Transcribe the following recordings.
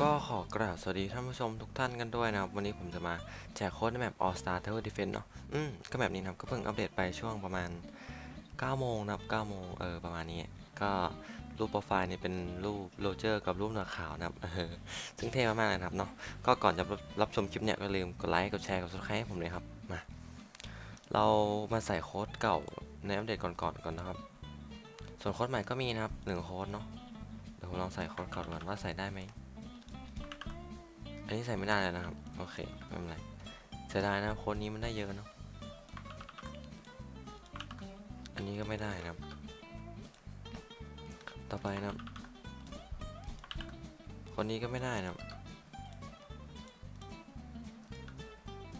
ก็ขอกราบสวัสดีท่านผู้ชมทุกท่านกันด้วยนะครับ วันนี้ผมจะมาแจกโค้ดในแมป All Star Tower Defense เนาะอืมก็แบบนี้นะครับ ก็เพิ่งอัปเดตไปช่วงประมาณ 9 โมงนะครับ9โมงเออประมาณนี้ ก็รูปโปรไฟล์นี่เป็นรูปโรเจอร์กับรูปหนวดขาวนะครับเออซึ่งเท่มากๆเลยนะครับเนาะก็ก่อนจะรับชมคลิปเนี่ยก็ลืมกดไลค์กดแชร์กด subscribe ให้ผมเลยครับมาเรามาใส่โค้ดเก่าในอัปเดตก่อนๆก่อนนะครับ ส่วนโค้ดใหม่ก็มีนะครับหนึ่งโค้ดเนาะเดี๋ยวผมลองใส่โค้ดเก่าก่อนว่าใส่ได้ไหม อันนี้ใส่ไม่ได้เลยนะครับ โอเค ไม่เป็นไรเสียดายนะโค้ดนี้มันได้เยอะเนาะ อันนี้ก็ไม่ได้นะครับ ต่อไปนะครับ คนนี้ก็ไม่ได้นะครับ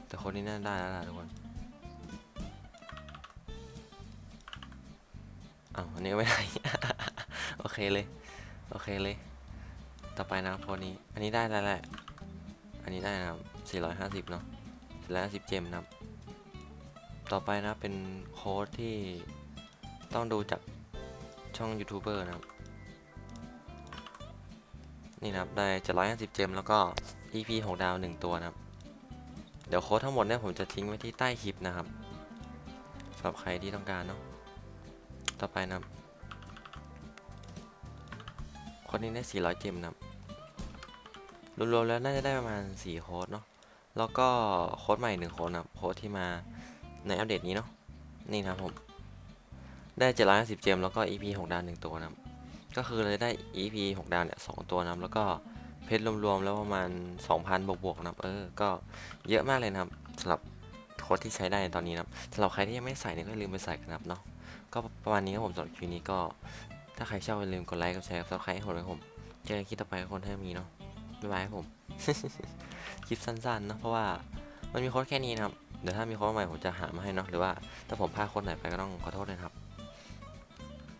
แต่คนนี้น่าได้แล้วล่ะทุกคนอ้าวอันนี้ก็ไม่ได้ โอเคเลย โอเคเลย ต่อไปนะครับคนนี้ อันนี้ได้แล้วแหละ อันนี้ได้นะครับ 450 เนาะ450 เจมนะครับ ต่อไปนะเป็นโค้ดที่ต้องดูจากช่องยูทูบเบอร์นะครับ นี่นะครับ ได้ 750 เจม แล้วก็ EP 6 ดาว 1 ตัวนะครับ เดี๋ยวโค้ดทั้งหมดเนี่ยผมจะทิ้งไว้ที่ใต้คลิปนะครับสำหรับใครที่ต้องการเนาะ ต่อไปนะครับคนนี้ได้ 400 เจมนะครับ รวมๆแล้วน่าจะได้ประมาณ 4 โค้ดเนาะแล้วก็โค้ดใหม่1โค้ดนะโค้ดที่มาในอัปเดตนี้เนาะนี่นะครับผม ได้750เจมแล้วก็ EP 6 ดาว1ตัวนะครับก็คือเลยได้ EP 6 ดาวเนี่ย2ตัวนะครับแล้วก็เพชรรวมๆแล้วประมาณ 2,000 บวกๆนะครับเออก็เยอะมากเลยนะครับสำหรับโค้ดที่ใช้ได้ในตอนนี้นะสำหรับใครที่ยังไม่ใส่เนี่ยก็อย่าลืมไปใส่กันนะครับเนาะก็ประมาณนี้ครับผมสำหรับคลิปนี้ก็ถ้าใครชอบอย่าลืมกดไลค์กดแชร์กดซับสไครต์ให้ผมด้วยครับผมเจอกันคลิปต่อไปคนให้มีเนาะ บ๊ายบายครับผม คลิปสั้นๆเนะเพราะว่ามันมีโค้ดแค่นี้นะครับ เดี๋ยวถ้ามีโค้ดใหม่ผมจะหามาให้เนาะหรือว่าถ้าผมพลาดโค้ดไหนไปก็ต้องขอโทษด้วยนะครับ